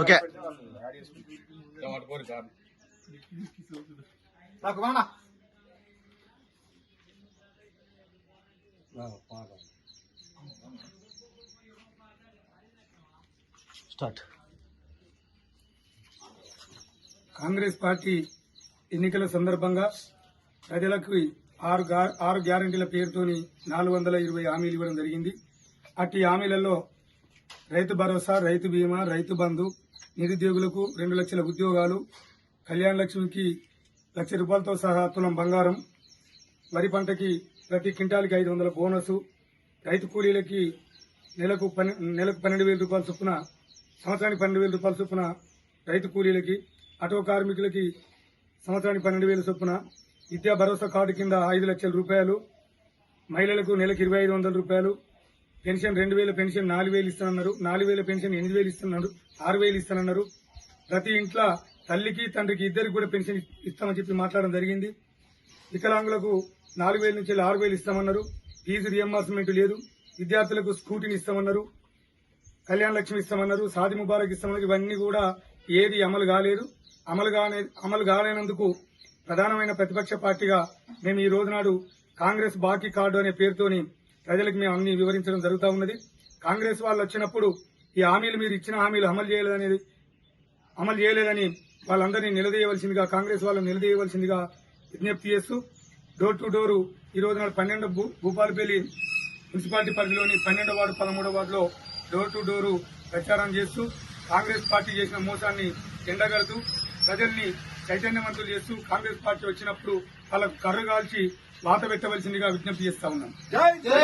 Okay. నాకు start. Congress party ఎన్నికల సందర్భంగా ప్రజలకు ఆరు ఆరు గ్యారంటీల పేరుతోని నాలుగు వందల ఇరవై హామీలు ఇవ్వడం జరిగింది. అట్టి హామీలలో రైతు భరోసా రైతు బీమా రైతు బంధు నిరుద్యోగులకు రెండు లక్షల ఉద్యోగాలు కళ్యాణ లక్ష్మికి లక్ష రూపాయలతో సహా తులం బంగారం వరి పంటకి ప్రతి క్వింటాల్కి ఐదు వందల బోనసు రైతు కూలీలకి నెలకు పన్నె నెలకు పన్నెండు వేల రూపాయల చొప్పున సంవత్సరానికి పన్నెండు వేల రూపాయల చొప్పున రైతు కూలీలకి ఆటో కార్మికులకి సంవత్సరానికి పన్నెండు వేల చొప్పున విద్యా భరోసా కార్డు కింద ఐదు లక్షల రూపాయలు మహిళలకు నెలకు ఇరవై ఐదు వందల రూపాయలు పెన్షన్ రెండు వేల పెన్షన్ నాలుగు వేలు ఇస్తానన్నారు. నాలుగు వేల పెన్షన్ ఎనిమిది వేలు ఇస్తున్నారు ఆరు వేలు ఇస్తానన్నారు. ప్రతి ఇంట్లో తల్లికి తండ్రికి ఇద్దరికి కూడా పెన్షన్ ఇస్తామని చెప్పి మాట్లాడడం జరిగింది. వికలాంగులకు నాలుగు వేల నుంచి ఆరు వేలు ఇస్తామన్నారు. ఫీజు రియంబర్స్మెంట్ లేదు. విద్యార్థులకు స్కూటీని ఇస్తామన్నారు. కళ్యాణ లక్ష్మి ఇస్తామన్నారు. సాది ముబారక్ ఇస్తామన్నారు. ఇవన్నీ కూడా ఏది అమలు కాలేదు. అమలు కానే అమలు కాలేనందుకు ప్రధానమైన ప్రతిపక్ష పార్టీగా మేము ఈ రోజు నాడు కాంగ్రెస్ బాకీ కార్డు అనే పేరుతోని ప్రజలకు మేము అన్ని వివరించడం జరుగుతూ ఉన్నది. కాంగ్రెస్ వాళ్ళు వచ్చినప్పుడు ఈ హామీలు మీరు ఇచ్చిన హామీలు అమలు చేయలేదనేది అమలు చేయలేదని వాళ్ళందరినీ నిలదీయవలసిందిగా కాంగ్రెస్ వాళ్ళని నిలదీయవలసిందిగా విజ్ఞప్తి చేస్తూ డోర్ టు డోరు ఈ రోజు నాడు పన్నెండు భూ- భూపాలపల్లి మున్సిపాలిటీ పరిధిలోని పన్నెండో వార్డు పదమూడో వార్డులో డోర్ టు డోరు ప్రచారం చేస్తూ కాంగ్రెస్ పార్టీ చేసిన మోసాన్ని ఎండగడుతూ ప్రజల్ని చైతన్యవంతులు చేస్తూ కాంగ్రెస్ పార్టీ వచ్చినప్పుడు వాళ్ళకు కర్రు కాల్చి వాత పెట్టవలసిందిగా విజ్ఞప్తి చేస్తా ఉన్నాం.